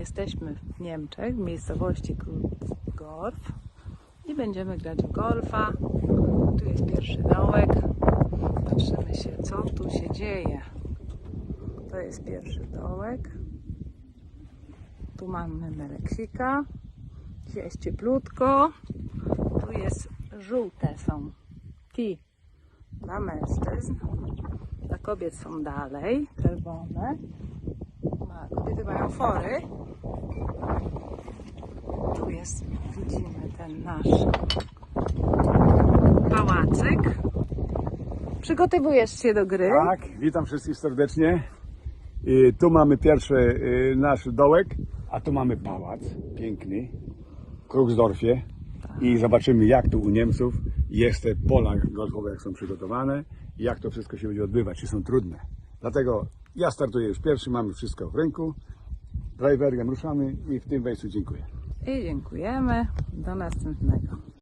Jesteśmy w Niemczech, w miejscowości Gorf i będziemy grać w golfa. Tu jest pierwszy dołek. Patrzymy się, co tu się dzieje. To jest pierwszy dołek. Tu mamy meleksika. Gdzie jest cieplutko. Tu jest żółte są ti dla mężczyzn. Dla kobiet są dalej, czerwone. Kobiety mają fory. Tu jest, widzimy ten nasz pałacyk. Przygotowujesz się do gry. Tak, witam wszystkich serdecznie. I tu mamy pierwszy y, nasz dołek, a tu mamy pałac piękny w Krugsdorfie. I zobaczymy jak tu u Niemców jest te pola golfowe, jak są przygotowane i jak to wszystko się będzie odbywać, czy są trudne. Dlatego ja startuję już pierwszy, mamy wszystko w ręku. Driverem ruszamy i w tym wejściu dziękuję. I dziękujemy. Do następnego.